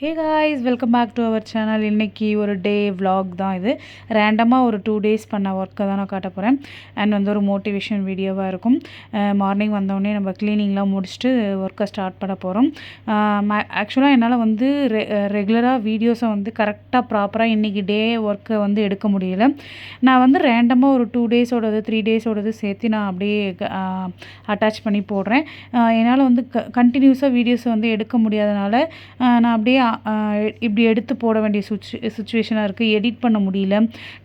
Hey guys welcome back to our channel இன்றைக்கி ஒரு டே vlog தான் இது. ரேண்டமாக ஒரு டூ டேஸ் பண்ண ஒர்க்கை தான் நான் காட்ட போகிறேன் அண்ட் வந்து ஒரு மோட்டிவேஷன் வீடியோவாக இருக்கும். மார்னிங் வந்தோடனே நம்ம க்ளீனிங்லாம் முடிச்சுட்டு ஒர்க்கை ஸ்டார்ட் பண்ண போகிறோம் ஆக்சுவலாக என்னால் வந்து ரெ ரெகுலராக வீடியோஸை வந்து கரெக்டாக ப்ராப்பராக இன்றைக்கி டே ஒர்க்கை வந்து எடுக்க முடியல. நான் வந்து ரேண்டமாக ஒரு டூ டேஸோடது த்ரீ டேஸோடது சேர்த்து நான் அப்படியே அட்டாச் பண்ணி போடுறேன். என்னால் வந்து க கண்டினியூஸாக வீடியோஸை வந்து எடுக்க முடியாதனால நான் அப்படியே இப்படி எடுத்து போட வேண்டிய சுச்சு சுச்சுவேஷனாக இருக்குது எடிட் பண்ண முடியல.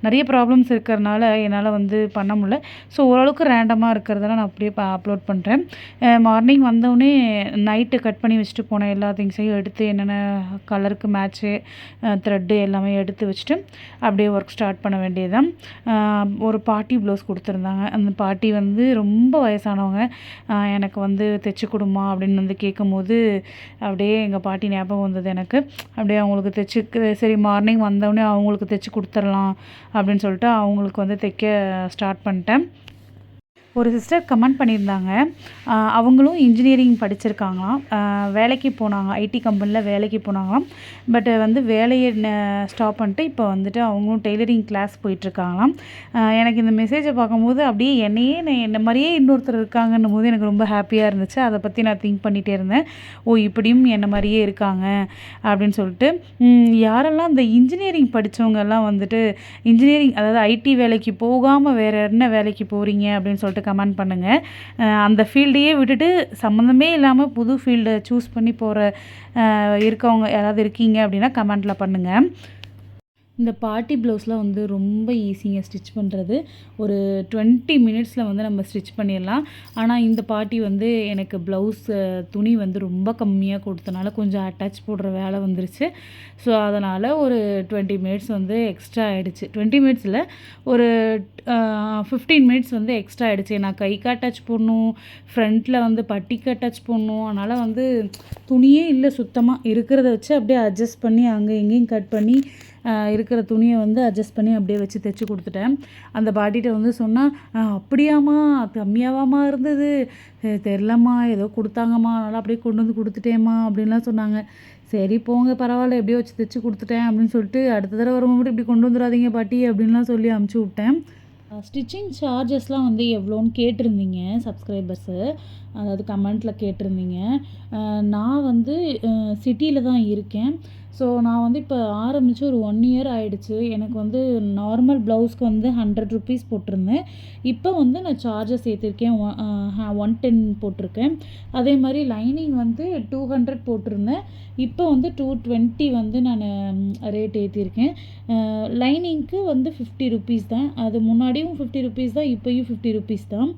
நிறைய ப்ராப்ளம்ஸ் இருக்கிறனால என்னால் வந்து பண்ண முடியல. ஸோ ஓரளவுக்கு ரேண்டமாக இருக்கிறதெல்லாம் நான் அப்படியே அப்லோட் பண்ணுறேன் மார்னிங் வந்தோடனே நைட்டு கட் பண்ணி வச்சுட்டு போன எல்லா திங்ஸையும் எடுத்து என்னென்ன கலருக்கு மேட்ச்சு த்ரெட்டு எல்லாமே எடுத்து வச்சுட்டு அப்படியே ஒர்க் ஸ்டார்ட் பண்ண வேண்டியதுதான். தான் ஒரு பாட்டி ப்ளவுஸ் கொடுத்துருந்தாங்க. அந்த பாட்டி வந்து ரொம்ப வயசானவங்க. எனக்கு வந்து தைச்சி கொடுமா அப்படின்னு வந்து கேட்கும்போது அப்படியே எங்கள் பாட்டி ஞாபகம் வந்தது எனக்கு. அப்படியே அவங்களுக்கு தைச்சி சரி மார்னிங் வந்தோடனே அவங்களுக்கு தைச்சி கொடுத்துர்லாம் அப்படின்னு சொல்லிட்டு அவங்களுக்கு வந்து தைக்க ஸ்டார்ட் பண்ணிட்டேன். ஒரு சிஸ்டர் கமெண்ட் பண்ணியிருந்தாங்க. அவங்களும் இன்ஜினியரிங் படிச்சிருக்காங்களாம். வேலைக்கு போனாங்க ஐடி கம்பெனியில் வேலைக்கு போனாங்களாம். பட் வந்து வேலையை ஸ்டாப் பண்ணிட்டு இப்போ வந்துட்டு அவங்களும் டெய்லரிங் கிளாஸ் போயிட்டுருக்காங்களாம். எனக்கு இந்த மெசேஜை பார்க்கும்போது அப்படியே என்னையே நான் என்ன மாதிரியே இன்னொருத்தர் இருக்காங்கன்னும் போது எனக்கு ரொம்ப ஹாப்பியாக இருந்துச்சு. அதை பற்றி நான் திங்க் பண்ணிகிட்டே இருந்தேன். ஓ இப்படியும் என்ன மாதிரியே இருக்காங்க அப்படின்னு சொல்லிட்டு. யாரெல்லாம் இந்த இன்ஜினியரிங் படித்தவங்கெல்லாம் வந்துட்டு இன்ஜினியரிங் அதாவது ஐடி வேலைக்கு போகாமல் வேறு என்ன வேலைக்கு போகிறீங்க அப்படின்னு சொல்லிட்டு கமெண்ட் பண்ணுங்கள் அந்த ஃபீல்டையே விட்டுட்டு சம்மந்தமே இல்லாமல் புது ஃபீல்டை சூஸ் பண்ணி போகிற இருக்கவங்க யாராவது இருக்கீங்க அப்படின்னா கமெண்ட்டில் பண்ணுங்கள் இந்த பார்ட்டி ப்ளவுஸ்லாம் வந்து ரொம்ப ஈஸிங்க ஸ்டிச் பண்ணுறது ஒரு டுவெண்ட்டி மினிட்ஸில் வந்து நம்ம ஸ்டிச் பண்ணிடலாம். ஆனால் இந்த பார்ட்டி வந்து எனக்கு ப்ளவுஸ் துணி வந்து ரொம்ப கம்மியாக கொடுத்தனால கொஞ்சம் அட்டாச் போடுற வேலை வந்துருச்சு. ஸோ அதனால் ஒரு டுவெண்ட்டி மினிட்ஸ் வந்து எக்ஸ்ட்ரா ஆகிடுச்சு டுவெண்ட்டி மினிட்ஸில் ஒரு ஃபிஃப்டீன் மினிட்ஸ் வந்து எக்ஸ்ட்ரா ஆகிடுச்சு நான் கைக்கு அட்டாச் போடணும் ஃப்ரண்ட்டில் வந்து பட்டிக்கு அட்டாச் போடணும். அதனால் வந்து துணியே இல்லை சுத்தமாக இருக்கிறத வச்சு அப்படியே அட்ஜஸ்ட் பண்ணி அங்கே இங்கேயும் கட் பண்ணி இருக்கிற துணியை வந்து அட்ஜஸ்ட் பண்ணி அப்படியே வச்சு தைச்சி கொடுத்துட்டேன். அந்த பாட்டிகிட்ட வந்து சொன்னால் அப்படியாம்மா கம்மியாவாம்மா இருந்தது. தெரிலம்மா ஏதோ கொடுத்தாங்கம்மா அதனால் அப்படியே கொண்டு வந்து கொடுத்துட்டேம்மா அப்படின்லாம் சொன்னாங்க. சரி போங்க பரவாயில்ல எப்படியோ வச்சு தைச்சி கொடுத்துட்டேன் அப்படின்னு சொல்லிட்டு அடுத்த தடவை வரும்போது இப்படி கொண்டு வந்துடாதீங்க பாட்டி அப்படின்லாம் சொல்லி அமுச்சு விட்டேன். ஸ்டிச்சிங் சார்ஜஸ்லாம் வந்து எவ்வளோன்னு கேட்டிருந்தீங்க சப்ஸ்கிரைபர்ஸு அதாவது கமெண்ட்டில் கேட்டிருந்தீங்க. நான் வந்து சிட்டியில் தான் இருக்கேன். ஸோ நான் வந்து இப்போ ஆரம்பித்து ஒரு ஒன் இயர் ஆகிடுச்சு எனக்கு வந்து நார்மல் ப்ளவுஸ்க்கு வந்து ஹண்ட்ரட் ருபீஸ் போட்டிருந்தேன். இப்போ வந்து நான் சார்ஜஸ் சேர்த்துருக்கேன் ஒன் டென் போட்டிருக்கேன். அதே மாதிரி லைனிங் வந்து டூ ஹண்ட்ரட் போட்டிருந்தேன். இப்போ வந்து டூ டுவெண்ட்டி வந்து நான் ரேட் ஏற்றிருக்கேன் லைனிங்க்கு வந்து ஃபிஃப்டி ருபீஸ் தான். அது முன்னாடியும் ஃபிஃப்டி ருபீஸ் தான் இப்போயும் ஃபிஃப்டி ருபீஸ் தான்.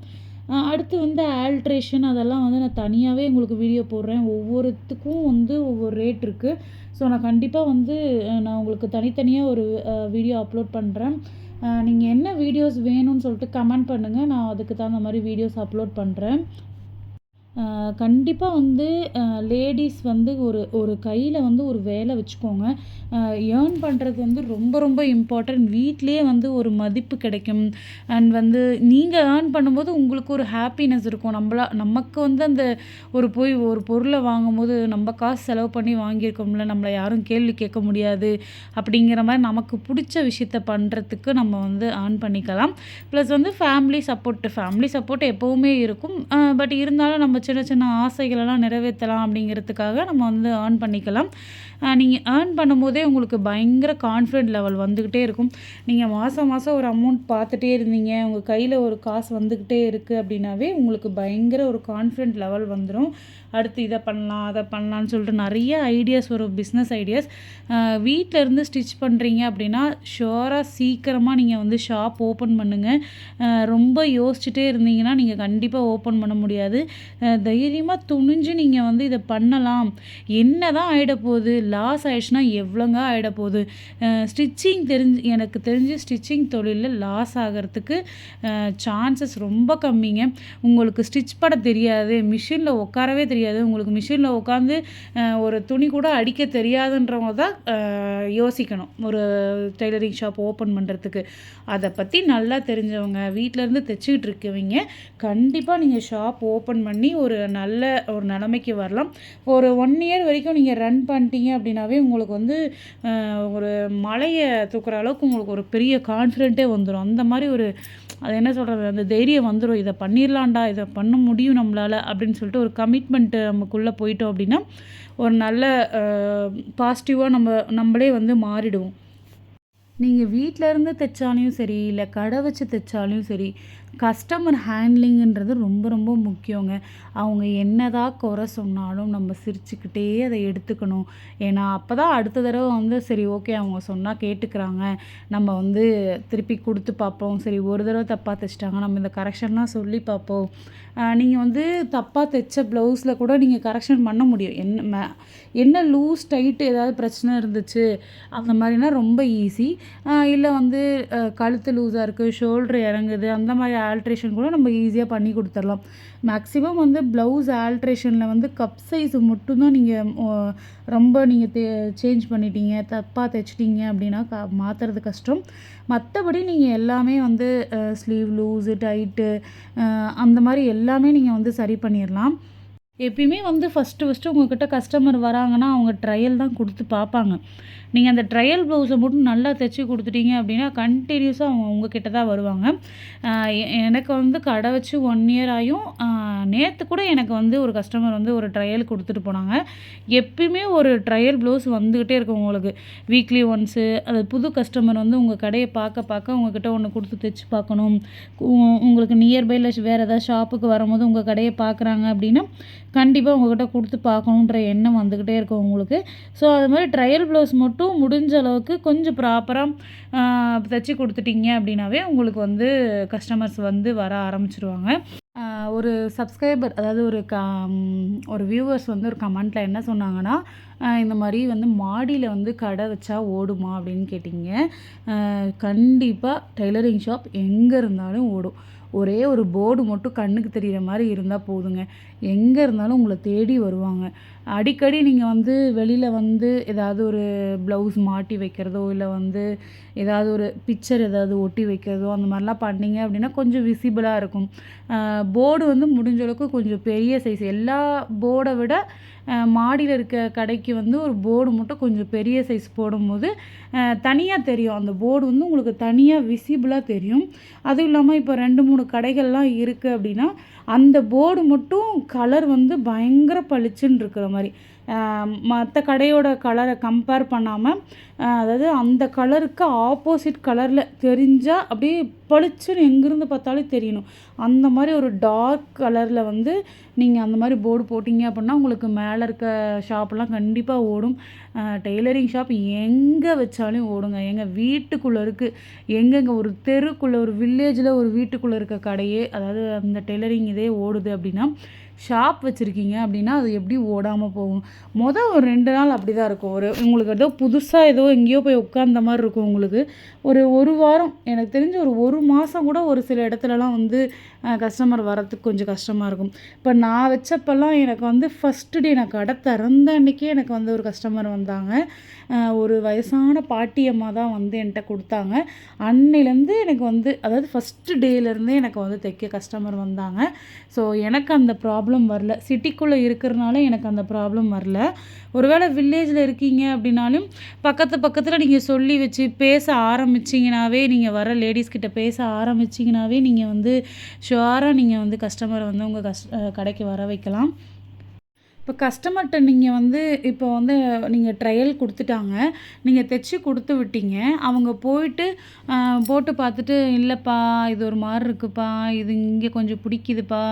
அடுத்து வந்து ஆல்ட்ரேஷன் அதெல்லாம் வந்து நான் தனியாகவே உங்களுக்கு வீடியோ போடுறேன். ஒவ்வொருத்துக்கும் வந்து ஒவ்வொரு ரேட் இருக்குது ஸோ நான் கண்டிப்பாக வந்து நான் உங்களுக்கு தனித்தனியாக ஒரு வீடியோ அப்லோட் பண்ணுறேன் நீங்கள் என்ன வீடியோஸ் வேணும்னு சொல்லிட்டு கமெண்ட் பண்ணுங்கள் நான் அதுக்கு தகுந்த மாதிரி வீடியோஸ் அப்லோட் பண்ணுறேன் கண்டிப்பாக வந்து லேடிஸ் வந்து ஒரு ஒரு கையில் வந்து ஒரு வேலை வச்சுக்கோங்க. ஏர்ன் பண்ணுறது வந்து ரொம்ப ரொம்ப இம்பார்ட்டன்ட் வீட்லேயே வந்து ஒரு மதிப்பு கிடைக்கும். அண்ட் வந்து நீங்கள் ஏர்ன் பண்ணும்போது உங்களுக்கு ஒரு ஹாப்பினஸ் இருக்கும். நம்மளா நமக்கு வந்து அந்த ஒரு போய் ஒரு பொருளை வாங்கும்போது நம்ம காசு செலவு பண்ணி வாங்கியிருக்கோம்ல நம்மளை யாரும் கேள்வி கேட்க முடியாது. அப்படிங்கிற மாதிரி நமக்கு பிடிச்ச விஷயத்த பண்ணுறதுக்கு நம்ம வந்து ஏர்ன் பண்ணிக்கலாம். ப்ளஸ் வந்து ஃபேமிலி சப்போர்ட் ஃபேமிலி சப்போர்ட் எப்போவுமே இருக்கும். பட் இருந்தாலும் நம்ம சின்ன சின்ன ஆசைகளெல்லாம் நிறைவேற்றலாம் அப்படிங்கிறதுக்காக நம்ம வந்து ஏர்ன் பண்ணிக்கலாம். நீங்கள் ஏர்ன் பண்ணும்போதே உங்களுக்கு பயங்கர கான்ஃபிடென்ட் லெவல் வந்துக்கிட்டே இருக்கும். நீங்கள் மாதம் மாதம் ஒரு அமௌண்ட் பார்த்துட்டே இருந்தீங்க. உங்கள் கையில் ஒரு காசு வந்துக்கிட்டே இருக்குது அப்படின்னாவே உங்களுக்கு பயங்கர ஒரு கான்ஃபிடென்ட் லெவல் வந்துடும் அடுத்து இதை பண்ணலாம் அதை பண்ணலான்னு சொல்லிட்டு நிறைய ஐடியாஸ் வரும் பிஸ்னஸ் ஐடியாஸ் வீட்டில் இருந்து ஸ்டிச் பண்ணுறீங்க அப்படின்னா ஷோராக சீக்கிரமாக நீங்கள் வந்து ஷாப் ஓப்பன் பண்ணுங்கள் ரொம்ப யோசிச்சுட்டே இருந்தீங்கன்னா நீங்கள் கண்டிப்பாக ஓப்பன் பண்ண முடியாது. தைரியமாக துணிஞ்சு நீங்கள் வந்து இதை பண்ணலாம். என்ன தான் ஆகிட போகுது லாஸ் ஆயிடுச்சுன்னா எவ்வளோங்க ஆகிட போகுது ஸ்டிச்சிங் தெரிஞ்சு எனக்கு தெரிஞ்சு ஸ்டிச்சிங் தொழிலில் லாஸ் ஆகிறதுக்கு சான்சஸ் ரொம்ப கம்மிங்க. உங்களுக்கு ஸ்டிச் பண்ண தெரியாது மிஷினில் உட்காரவே தெரியாது. உங்களுக்கு மிஷினில் உட்காந்து ஒரு துணி கூட அடிக்க தெரியாதுன்றவங்க தான் யோசிக்கணும். ஒரு டெய்லரிங் ஷாப் ஓப்பன் பண்ணுறதுக்கு அதை பற்றி நல்லா தெரிஞ்சவங்க வீட்டிலேருந்து தைச்சிக்கிட்டு இருக்கவங்க கண்டிப்பாக நீங்கள் ஷாப் ஓப்பன் பண்ணி ஒரு நல்ல ஒரு நிலைமைக்கு வரலாம். ஒரு ஒன் இயர் வரைக்கும் நீங்கள் ரன் பண்ணிட்டீங்க அப்படின்னாவே உங்களுக்கு வந்து ஒரு மலையை தூக்குற அளவுக்கு உங்களுக்கு ஒரு பெரிய கான்ஃபிடென்ட்டே வந்துடும் அந்த மாதிரி ஒரு அது என்ன சொல்கிறது அந்த தைரியம் வந்துடும் இதை பண்ணிடலாம்டா இதை பண்ண முடியும் நம்மளால் அப்படின்னு சொல்லிட்டு ஒரு கமிட்மெண்ட்டு நமக்குள்ளே போயிட்டோம் அப்படின்னா ஒரு நல்ல பாசிட்டிவாக நம்ம நம்மளே வந்து மாறிடுவோம். நீங்கள் வீட்டில் இருந்து தைச்சாலையும் சரி இல்லை கடை வச்சு தைச்சாலையும் சரி கஸ்டமர் ஹேண்ட்லிங்கன்றது ரொம்ப ரொம்ப முக்கியங்க. அவங்க என்னதான் குறை சொன்னாலும் நம்ம சிரிச்சுக்கிட்டே அதை எடுத்துக்கணும். ஏன்னா அப்போ தான் அடுத்த தடவை வந்து சரி ஓகே அவங்க சொன்னால் கேட்டுக்கிறாங்க. நம்ம வந்து திருப்பி கொடுத்து பார்ப்போம். சரி ஒரு தடவை தப்பாக தைச்சிட்டாங்க. நம்ம இந்த கரெக்ஷன்லாம் சொல்லி பார்ப்போம். நீங்கள் வந்து தப்பாக தைச்ச ப்ளவுஸில் கூட நீங்கள் கரெக்ஷன் பண்ண முடியும். என்ன என்ன லூஸ் டைட்டு ஏதாவது பிரச்சனை இருந்துச்சு அந்த மாதிரினா ரொம்ப ஈஸி இல்லை வந்து கழுத்து லூஸாக இருக்குது ஷோல்ட்ரு இறங்குது அந்த மாதிரி ஆல்ட்ரேஷன் கூட நம்ம ஈஸியாக பண்ணி கொடுத்துடலாம். மேக்ஸிமம் வந்து ப்ளவுஸ் ஆல்ட்ரேஷனில் வந்து கப் சைஸ் மட்டும்தான் நீங்கள் ரொம்ப நீங்கள் தே சேஞ்ச் பண்ணிட்டீங்க தப்பாக தைச்சிட்டிங்க அப்படின்னா க மாற்றுறது கஷ்டம். மற்றபடி நீங்கள் எல்லாமே வந்து ஸ்லீவ் லூஸு டைட்டு அந்த மாதிரி எல்லாமே நீங்கள் வந்து சரி பண்ணிடலாம். எப்பயுமே வந்து ஃபஸ்ட்டு ஃபஸ்ட்டு உங்கள்கிட்ட கஸ்டமர் வராங்கன்னா அவங்க ட்ரையல் தான் கொடுத்து பார்ப்பாங்க. நீங்கள் அந்த ட்ரையல் ப்ளவுஸை மட்டும் நல்லா தைச்சி கொடுத்துட்டீங்க அப்படின்னா கண்டினியூஸாக அவங்க உங்ககிட்ட தான் வருவாங்க. எ- எனக்கு வந்து கடை வச்சு ஒன் இயர் ஆயும் நேற்று கூட எனக்கு வந்து ஒரு கஸ்டமர் வந்து ஒரு ட்ரையல் கொடுத்துட்டு போனாங்க. எப்பயுமே ஒரு ட்ரையல் ப்ளவுஸ் வந்துக்கிட்டே இருக்கும் உங்களுக்கு. வீக்லி ஒன்ஸு அது புது கஸ்டமர் வந்து உங்கள் கடையை பார்க்க பார்க்க உங்ககிட்ட ஒன்று கொடுத்து தைச்சி பார்க்கணும். உ- உங்களுக்கு நியர்பையில் வேறு ஏதாவது ஷாப்புக்கு வரும்போது உங்கள் கடையை பார்க்குறாங்க அப்படின்னா கண்டிப்பாக உங்ககிட்ட கொடுத்து பார்க்கணுன்ற எண்ணம் வந்துக்கிட்டே இருக்கும் உங்களுக்கு. ஸோ அது மாதிரி ட்ரையல் ப்ளவுஸ் மட்டும் முடிஞ்ச அளவுக்கு கொஞ்சம் ப்ராப்பராக தைச்சி கொடுத்துட்டீங்க அப்படின்னாவே உங்களுக்கு வந்து கஸ்டமர்ஸ் வந்து வர ஆரம்பிச்சிருவாங்க. ஒரு சப்ஸ்கிரைபர் அதாவது ஒரு க ஒரு வியூவர்ஸ் வந்து ஒரு கமெண்ட்டில் என்ன சொன்னாங்கன்னா இந்த மாதிரி வந்து மாடியில் வந்து கடை வச்சா ஓடுமா அப்படின்னு கேட்டிங்க. கண்டிப்பாக டெய்லரிங் ஷாப் எங்கே இருந்தாலும் ஓடும். ஒரே ஒரு போர்டு மட்டும் கண்ணுக்கு தெரிகிற மாதிரி இருந்தால் போதுங்க. எங்கே இருந்தாலும் உங்களை தேடி வருவாங்க. அடிக்கடி நீங்கள் வந்து வெளியில் வந்து ஏதாவது ஒரு ப்ளவுஸ் மாட்டி வைக்கிறதோ இல்லை வந்து ஏதாவது ஒரு பிக்சர் ஏதாவது ஒட்டி வைக்கிறதோ அந்த மாதிரிலாம் பண்ணீங்க அப்படின்னா கொஞ்சம் விசிபிளாக இருக்கும். போர்டு வந்து முடிஞ்ச அளவுக்கு கொஞ்சம் பெரிய சைஸ் எல்லா போர்டை விட மாடியில் இருக்க கடைக்கு வந்து ஒரு போர்டு மட்டும் கொஞ்சம் பெரிய சைஸ் போடும்போது தனியாக தெரியும். அந்த போர்டு வந்து உங்களுக்கு தனியாக விசிபிளாக தெரியும். அதுவும் இல்லாமல் இப்போ ரெண்டு மூணு கடைகள்லாம் இருக்குது அப்படின்னா அந்த போர்டு மட்டும் கலர் வந்து பயங்கர பளிச்சுன்னு இருக்கிற மாதிரி. மற்ற கடையோட கலரை கம்பேர் பண்ணாமல் அதாவது அந்த கலருக்கு ஆப்போசிட் கலரில் தெரிஞ்சால் அப்படியே பளிச்சுன்னு எங்கேருந்து பார்த்தாலும் தெரியணும். அந்த மாதிரி ஒரு டார்க் கலரில் வந்து நீங்கள் அந்த மாதிரி போர்டு போட்டிங்க அப்படின்னா உங்களுக்கு மேலே இருக்க ஷாப்லாம் கண்டிப்பாக ஓடும். டெய்லரிங் ஷாப் எங்கே வச்சாலும் ஓடுங்க. எங்கள் வீட்டுக்குள்ளே இருக்குது எங்கெங்கே ஒரு தெருக்குள்ளே ஒரு வில்லேஜில் ஒரு வீட்டுக்குள்ளே இருக்க கடையே அதாவது அந்த டெய்லரிங் இதே ஓடுது அப்படின்னா ஷாப் வச்சுருக்கீங்க அப்படின்னா அது எப்படி ஓடாமல் போகும்? மொதல் ஒரு ரெண்டு நாள் அப்படி தான் இருக்கும். ஒரு உங்களுக்கு ஏதோ புதுசாக ஏதோ எங்கேயோ போய் உட்காந்த மாதிரி இருக்கும் உங்களுக்கு. ஒரு ஒரு வாரம் எனக்கு தெரிஞ்சு ஒரு ஒரு மாதம் கூட ஒரு சில இடத்துலலாம் வந்து கஸ்டமர் வரத்துக்கு கொஞ்சம் கஷ்டமாக இருக்கும். இப்போ நான் வச்சப்பெல்லாம் எனக்கு வந்து ஃபஸ்ட்டு டே நான் கடை திறந்த அன்றைக்கே எனக்கு வந்து ஒரு கஸ்டமர் வந்தாங்க. ஒரு வயசான பாட்டியம்மா தான் வந்து என்கிட்ட கொடுத்தாங்க. அன்னையிலேருந்து எனக்கு வந்து அதாவது ஃபஸ்ட்டு டேலேருந்தே எனக்கு வந்து தைக்க கஸ்டமர் வந்தாங்க. ஸோ எனக்கு அந்த ப்ராப்ளம் ப்ராப்ளம் வரல. சிட்டிக்குள்ளே இருக்கிறனால எனக்கு அந்த ப்ராப்ளம் வரல. ஒருவேளை வில்லேஜில் இருக்கீங்க அப்படின்னாலும் பக்கத்து பக்கத்தில் நீங்கள் சொல்லி வச்சு பேச ஆரம்பிச்சிங்கனாவே நீங்கள் வர லேடிஸ்கிட்ட பேச ஆரம்பிச்சிங்கனாவே நீங்கள் வந்து ஷுவராக நீங்கள் வந்து கஸ்டமரை வந்து உங்கள் கஸ் கடைக்கு வர வைக்கலாம். இப்போ கஸ்டமர்கிட்ட நீங்கள் வந்து இப்போ வந்து நீங்கள் ட்ரையல் கொடுத்துட்டாங்க நீங்கள் தைச்சி கொடுத்து விட்டீங்க அவங்க போயிட்டு போட்டு பார்த்துட்டு இல்லைப்பா இது ஒரு மாதிரி இருக்குப்பா இது இங்கே கொஞ்சம் பிடிக்குதுப்பா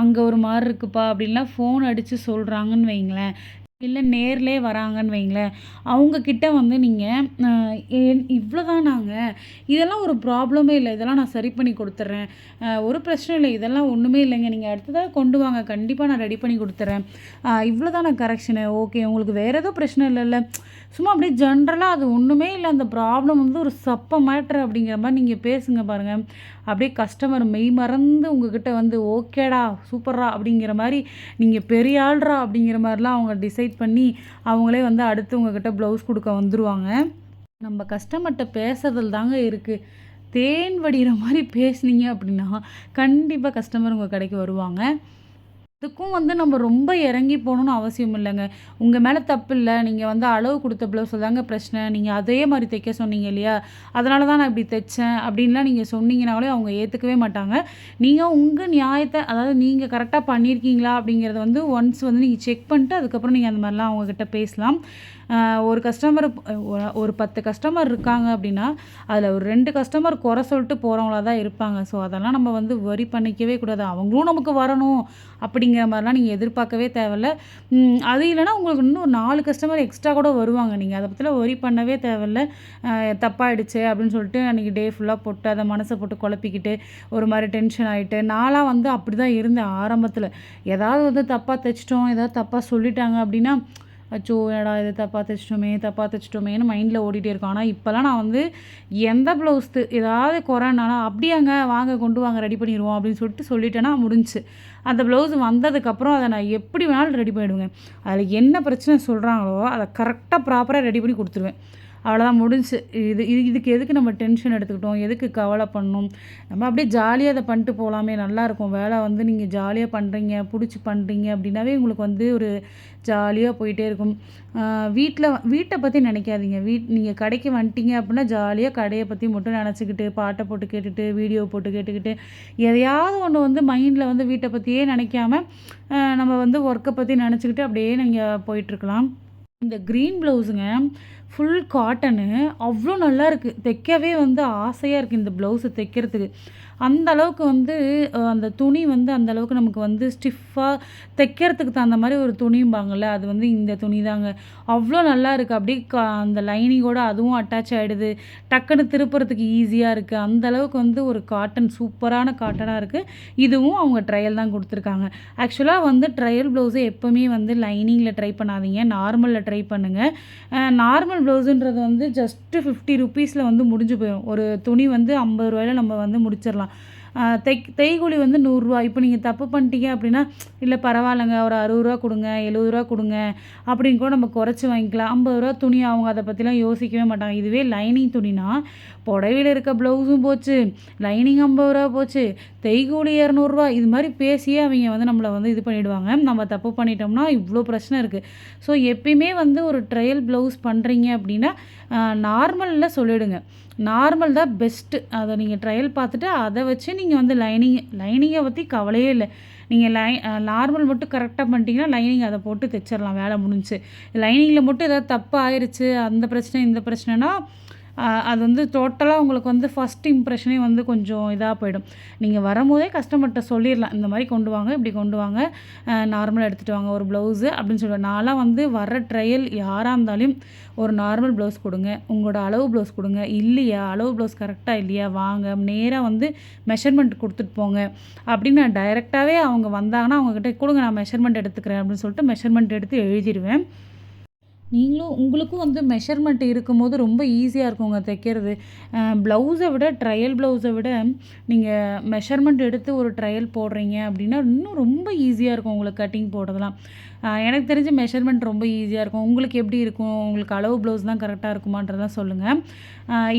அங்கே ஒரு மாதிரி இருக்குப்பா அப்படின்லாம் ஃபோன் அடித்து சொல்கிறாங்கன்னு வைங்களேன். இல்லை நேர்லே வராங்கன்னு வைங்களேன். அவங்கக்கிட்ட வந்து நீங்கள் இவ்வளோதானாங்க இதெல்லாம் ஒரு ப்ராப்ளமே இல்லை. இதெல்லாம் நான் சரி பண்ணி கொடுத்துட்றேன் ஒரு பிரச்சனை இல்லை. இதெல்லாம் ஒன்றுமே இல்லைங்க. நீங்கள் அடுத்ததாக கொண்டு வாங்க. கண்டிப்பாக நான் ரெடி பண்ணி கொடுத்துட்றேன் இவ்வளோதான கரெக்ஷனு. ஓகே உங்களுக்கு வேறு ஏதோ பிரச்சனை இல்லைல்ல. சும்மா அப்படியே ஜென்ரலாக அது ஒன்றுமே இல்லை. அந்த ப்ராப்ளம் வந்து ஒரு சப்ப மேட்ரு அப்படிங்கிற மாதிரி நீங்கள் பேசுங்க பாருங்கள் அப்படியே கஸ்டமர் மெய் மறந்து உங்ககிட்ட வந்து ஓகேடா சூப்பர்ரா அப்படிங்கிற மாதிரி நீங்கள் பெரிய ஆள்ரா அப்படிங்கிற மாதிரிலாம் அவங்க டிசைட் பண்ணி அவங்களே வந்து அடுத்து உங்ககிட்ட ப்ளவுஸ் கொடுக்க வந்துடுவாங்க நம்ம கஸ்டமர்கிட்ட பேசுறதுல தாங்க இருக்குது தேன் வடிகிற மாதிரி பேசுனீங்க அப்படின்னா கண்டிப்பாக கஸ்டமர் உங்கள் கடைக்கு வருவாங்க. இதுக்கும் வந்து நம்ம ரொம்ப இறங்கி போகணுன்னு அவசியம் இல்லைங்க. உங்கள் மேலே தப்பு இல்லை. நீங்கள் வந்து அளவு கொடுத்த ப்ளவுஸ் தாங்க பிரச்சனை. நீங்கள் அதே மாதிரி தைக்க சொன்னீங்க இல்லையா? அதனால தான் நான் இப்படி தைச்சேன் அப்படின்லாம் நீங்கள் சொன்னீங்கனாலே அவங்க ஏற்றுக்கவே மாட்டாங்க. நீங்கள் உங்கள் நியாயத்தை அதாவது நீங்கள் கரெக்டாக பண்ணியிருக்கீங்களா அப்படிங்கிறத வந்து ஒன்ஸ் வந்து நீங்கள் செக் பண்ணிட்டு அதுக்கப்புறம் நீங்கள் அந்த மாதிரிலாம் அவங்கக்கிட்ட பேசலாம். ஒரு கஸ்டமர் ஒரு பத்து கஸ்டமர் இருக்காங்க அப்படின்னா அதில் ஒரு ரெண்டு கஸ்டமர் குறை சொல்லிட்டு போகிறவங்களா தான் இருப்பாங்க. ஸோ அதெல்லாம் நம்ம வந்து வரி பண்ணிக்கவே கூடாது. அவங்களும் நமக்கு வரணும். அப்படி அப்படிங்கிற மாதிரிலாம் நீங்கள் எதிர்பார்க்கவே தேவையில்ல. அது இல்லைன்னா உங்களுக்கு இன்னும் ஒரு நாலு கஸ்டமர் எக்ஸ்ட்ரா கூட வருவாங்க. நீங்கள் அதை பற்றிலாம் ஒரி பண்ணவே தேவையில்ல. தப்பாயிடுச்சு அப்படின்னு சொல்லிட்டு அன்றைக்கி டே ஃபுல்லாக போட்டு அதை மனசை போட்டு குழப்பிக்கிட்டு ஒரு மாதிரி டென்ஷன் ஆகிட்டு நான்லாம் வந்து அப்படி தான் இருந்தேன் ஆரம்பத்தில். ஏதாவது வந்து தப்பாக தைச்சிட்டோம் ஏதாவது தப்பாக சொல்லிட்டாங்க அப்படின்னா அச்சோ என்னடா இது தப்பாக தைச்சிட்டோமே தப்பாக தைச்சிட்டோமேன்னு மைண்டில் ஓடிட்டே இருக்கும். ஆனால் இப்போல்லாம் நான் வந்து எந்த ப்ளவுஸ் ஏதாவது குறைனாலும் அப்படியாங்க வாங்க கொண்டு வாங்க ரெடி பண்ணிடுவோம் அப்படின்னு சொல்லிட்டு சொல்லிட்டேன்னா முடிஞ்சுச்சு அந்த ப்ளவுஸ் வந்ததுக்கப்புறம் அதை நான் எப்படி வேணாலும் ரெடி பண்ணிவிடுவேன் அதில் என்ன பிரச்சனை சொல்கிறாங்களோ அதை கரெக்டாக ப்ராப்பராக ரெடி பண்ணி கொடுத்துருவேன். அவ்வளோதான் முடிஞ்சு. இது இது இதுக்கு எதுக்கு நம்ம டென்ஷன் எடுத்துக்கிட்டோம்? எதுக்கு கவலை பண்ணணும்? நம்ம அப்படியே ஜாலியாக அதை பண்ணிட்டு போகலாமே நல்லாயிருக்கும் வேலை வந்து நீங்கள் ஜாலியாக பண்ணுறீங்க பிடிச்சி பண்ணுறீங்க அப்படின்னாவே உங்களுக்கு வந்து ஒரு ஜாலியாக போயிட்டே இருக்கும். வீட்டில் வீட்டை பற்றி நினைக்காதீங்க. வீட் நீங்கள் கடைக்கு வந்துட்டீங்க அப்படின்னா ஜாலியாக கடையை பற்றி மட்டும் நினச்சிக்கிட்டு பாட்டை போட்டு கேட்டுட்டு வீடியோ போட்டு கேட்டுக்கிட்டு எதையாவது ஒன்று வந்து மைண்டில் வந்து வீட்டை பற்றியே நினைக்காம நம்ம வந்து ஒர்க்கை பற்றி நினச்சிக்கிட்டு அப்படியே நீங்கள் போயிட்டுருக்கலாம் இந்த க்ரீன் ப்ளவுஸுங்க ஃபுல் காட்டனு அவ்வளோ நல்லா இருக்குது தைக்கவே வந்து ஆசையாக இருக்குது இந்த ப்ளவுஸை தைக்கிறதுக்கு. அந்த அளவுக்கு வந்து அந்த துணி வந்து அந்த அளவுக்கு நமக்கு வந்து ஸ்டிஃபாக தைக்கிறதுக்கு தகுந்த மாதிரி ஒரு துணிம்பாங்கள்ல அது வந்து இந்த துணி தாங்க அவ்வளோ நல்லா இருக்குது அப்படியே கா அந்த லைனிங்கோட அதுவும் அட்டாச் ஆகிடுது டக்குன்னு திருப்புறதுக்கு ஈஸியாக இருக்குது அந்த அளவுக்கு வந்து ஒரு காட்டன் சூப்பரான காட்டனாக இருக்குது இதுவும் அவங்க ட்ரையல் தான் கொடுத்துருக்காங்க. ஆக்சுவலாக வந்து ட்ரையல் ப்ளவுஸு எப்போவுமே வந்து லைனிங்கில் ட்ரை பண்ணாதீங்க. நார்மலில் ட்ரை பண்ணுங்கள் நார்மல் ப்ளவுஸுன்றது வந்து ஜஸ்ட்டு ஃபிஃப்டி ருபீஸில் வந்து முடிஞ்சு போயிடும் ஒரு துணி வந்து ஐம்பது ரூபாயில நம்ம வந்து முடிச்சிடலாம். தைக் தை தைக்கூலி வந்து நூறுரூவா. இப்போ நீங்கள் தப்பு பண்ணிட்டீங்க அப்படின்னா இல்லை பரவாயில்லைங்க ஒரு அறுபது ரூபா கொடுங்க எழுபது ரூபா கொடுங்க அப்படின்னு கூட நம்ம குறைச்சி வாங்கிக்கலாம். ஐம்பது ரூபா துணி அவங்க அதை பற்றிலாம் யோசிக்கவே மாட்டாங்க. இதுவே லைனிங் துணினா புடவையில் இருக்க ப்ளவுஸும் போச்சு லைனிங் ஐம்பது ரூபா போச்சு தைக்கூலி இரநூறுவா. இது மாதிரி பேசியே அவங்க வந்து நம்மளை வந்து இது பண்ணிவிடுவாங்க நம்ம தப்பு பண்ணிட்டோம்னா இவ்வளோ பிரச்சனை இருக்குது ஸோ எப்பயுமே வந்து ஒரு ட்ரையல் ப்ளவுஸ் பண்ணுறீங்க அப்படின்னா நார்மலில் சொல்லிவிடுங்க நார்மல் தான் பெஸ்ட்டு அதை நீங்கள் ட்ரையல் பார்த்துட்டு அதை வச்சு நீங்கள் வந்து லைனிங் லைனிங்கை பற்றி கவலையே இல்லை. நீங்கள் லை நார்மல் மட்டும் கரெக்டாக பண்ணிட்டீங்கன்னா லைனிங் அதை போட்டு தைச்சிடலாம் வேலை முடிஞ்சுச்சு லைனிங்கில் மட்டும் ஏதாவது தப்பு ஆயிடுச்சு அந்த பிரச்சனை இந்த பிரச்சனைனா அது வந்து டோட்டலாக உங்களுக்கு வந்து ஃபஸ்ட் இம்ப்ரெஷனே வந்து கொஞ்சம் இதாக போயிடும். நீங்கள் வரும்போதே கஸ்டமர்கிட்ட சொல்லிடலாம் இந்த மாதிரி கொண்டு வாங்க இப்படி கொண்டு வாங்க நார்மலாக எடுத்துகிட்டு வாங்க ஒரு ப்ளவுஸு அப்படின்னு சொல்லுவேன் நான்லாம் வந்து வர ட்ரையல் யாராக இருந்தாலும் ஒரு நார்மல் ப்ளவுஸ் கொடுங்க உங்களோட அளவு ப்ளவுஸ் கொடுங்க இல்லையா அளவு ப்ளவுஸ் கரெக்டாக இல்லையா வாங்க நேராக வந்து மெஷர்மெண்ட் கொடுத்துட்டு போங்க. அப்படின்னு நான் டைரெக்டாகவே அவங்க வந்தாங்கன்னா அவங்கக்கிட்ட கொடுங்க நான் மெஷர்மெண்ட் எடுத்துக்கிறேன் அப்படின்னு சொல்லிட்டு மெஷர்மெண்ட் எடுத்து எழுதிடுவேன். நீங்களும் உங்களுக்கும் வந்து மெஷர்மெண்ட் இருக்கும்போது ரொம்ப ஈஸியாக இருக்குங்க தைக்கிறது. ப்ளவுஸை விட ட்ரையல் ப்ளவுஸை விட நீங்கள் மெஷர்மெண்ட் எடுத்து ஒரு ட்ரையல் போடுறீங்க அப்படின்னா இன்னும் ரொம்ப ஈஸியாக இருக்கும் உங்களுக்கு கட்டிங் போடுறதுலாம் எனக்கு தெரிஞ்ச மெஷர்மெண்ட் ரொம்ப ஈஸியாக இருக்கும். உங்களுக்கு எப்படி இருக்கும்? உங்களுக்கு அளவு ப்ளவுஸ் தான் கரெக்டாக இருக்குமான்றதான் சொல்லுங்கள்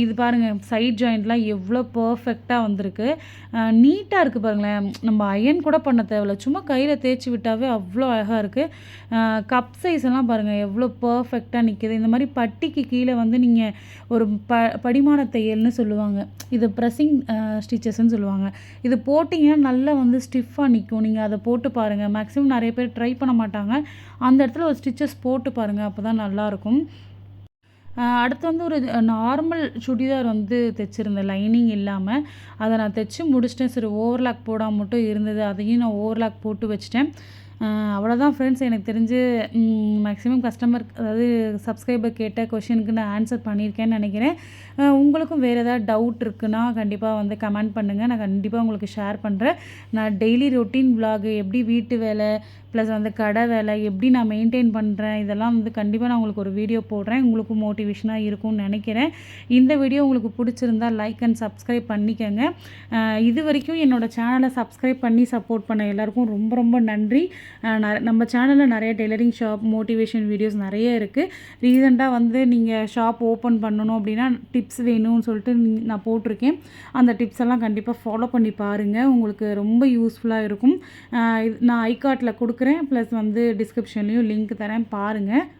இது பாருங்கள் சைட் ஜாயிண்ட்லாம் எவ்வளோ பர்ஃபெக்டாக வந்திருக்கு. நீட்டாக இருக்குது பாருங்களேன். நம்ம அயன் கூட பண்ண தேவையில்ல. சும்மா கையில் தேய்ச்சி விட்டாவே அவ்வளோ அழகாக இருக்குது கப் சைஸ் எல்லாம் பாருங்கள் எவ்வளோ பர்ஃபெக்டாக நிற்கிது இந்த மாதிரி பட்டிக்கு கீழே வந்து நீங்கள் ஒரு ப படிமான தையல்னு சொல்லுவாங்க. இது ப்ரெஸ்ஸிங் ஸ்டிச்சஸ்ன்னு சொல்லுவாங்க. இது போட்டிங்கன்னா நல்லா வந்து ஸ்டிஃபாக நிற்கும் நீங்கள் அதை போட்டு பாருங்கள் மேக்ஸிமம் நிறைய பேர் ட்ரை பண்ண மாட்டாங்க. அந்த இடத்துல ஒரு ஸ்டிச்சஸ் போட்டு பாருங்கள் அப்போ தான் நல்லாயிருக்கும் அடுத்து வந்து ஒரு நார்மல் சுடிதார் வந்து தைச்சிருந்தேன் லைனிங் இல்லாமல் அதை நான் தைச்சி முடிச்சிட்டேன். சரி ஓவர்லாக் போடாம மட்டும் இருந்தது. அதையும் நான் ஓவர்லாக் போட்டு வச்சிட்டேன். அவ்வளோதான் ஃப்ரெண்ட்ஸ் எனக்கு தெரிஞ்சு மேக்ஸிமம் கஸ்டமர் அதாவது சப்ஸ்கிரைபர் கேட்ட கொஷினுக்கு நான் ஆன்சர் பண்ணியிருக்கேன்னு நினைக்கிறேன். உங்களுக்கும் வேறு ஏதாவது டவுட் இருக்குன்னா கண்டிப்பாக வந்து கமெண்ட் பண்ணுங்கள் நான் கண்டிப்பாக உங்களுக்கு ஷேர் பண்ணுறேன் நான் டெய்லி ரொட்டீன் விலாகு எப்படி வீட்டு வேலை ப்ளஸ் வந்து கடை வேலை எப்படி நான் மெயின்டைன் பண்ணுறேன் இதெல்லாம் வந்து கண்டிப்பாக நான் உங்களுக்கு ஒரு வீடியோ போடுறேன். உங்களுக்கும் மோட்டிவேஷனாக இருக்கும்னு நினைக்கிறேன். இந்த வீடியோ உங்களுக்கு பிடிச்சிருந்தா லைக் அண்ட் சப்ஸ்கிரைப் பண்ணிக்கோங்க. இது வரைக்கும் என்னோட சேனலை சப்ஸ்கிரைப் பண்ணி சப்போர்ட் பண்ண எல்லாருக்கும் ரொம்ப ரொம்ப நன்றி. நம்ம சேனலில் நிறைய டெய்லரிங் ஷாப் மோட்டிவேஷன் வீடியோஸ் நிறைய இருக்குது ரீசெண்டாக வந்து நீங்கள் ஷாப் ஓப்பன் பண்ணணும் அப்படின்னா டிப்ஸ் வேணும்னு சொல்லிட்டு நான் போட்டிருக்கேன். அந்த டிப்ஸ் எல்லாம் கண்டிப்பாக ஃபாலோ பண்ணி பாருங்கள் உங்களுக்கு ரொம்ப யூஸ்ஃபுல்லாக இருக்கும். இது- நான் ஐகார்ட்டில் கொடுக்குறேன். ப்ளஸ் வந்து டிஸ்கிரிப்ஷன்லேயும் லிங்க் தரேன். பாருங்கள்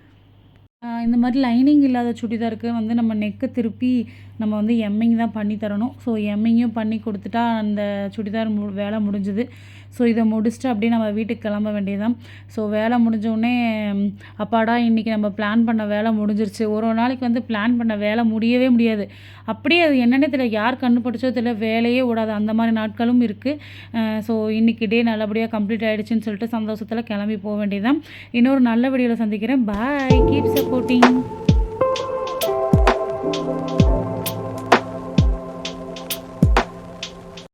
இந்த மாதிரி லைனிங் இல்லாத சுடிதாருக்கு வந்து நம்ம நெக்கை திருப்பி நம்ம வந்து எம்மிங் தான் பண்ணி தரணும். ஸோ எம்மிங்கும் பண்ணி கொடுத்துட்டா அந்த சுடிதார் மு வேலை முடிஞ்சுது. ஸோ இதை முடிச்சுட்டு அப்படியே நம்ம வீட்டுக்கு கிளம்ப வேண்டியதுதான். ஸோ வேலை முடிஞ்சோடனே அப்பாடா இன்றைக்கி நம்ம பிளான் பண்ண வேலை முடிஞ்சிருச்சு. ஒரு ஒரு நாளைக்கு வந்து பிளான் பண்ண வேலை முடியவே முடியாது. அப்படியே அது என்னென்னே தெரியல. யார் கண்ணு படிச்சோ தெரியல. வேலையே விடாது அந்த மாதிரி நாட்களும் இருக்குது ஸோ இன்றைக்கி டே நல்லபடியாக கம்ப்ளீட் ஆகிடுச்சின்னு சொல்லிட்டு சந்தோஷத்தில் கிளம்பி போக வேண்டியதுதான். இன்னொரு நல்ல வீடியோவில் சந்திக்கிறேன். பாய் கீப் சப்போர்ட்டிங்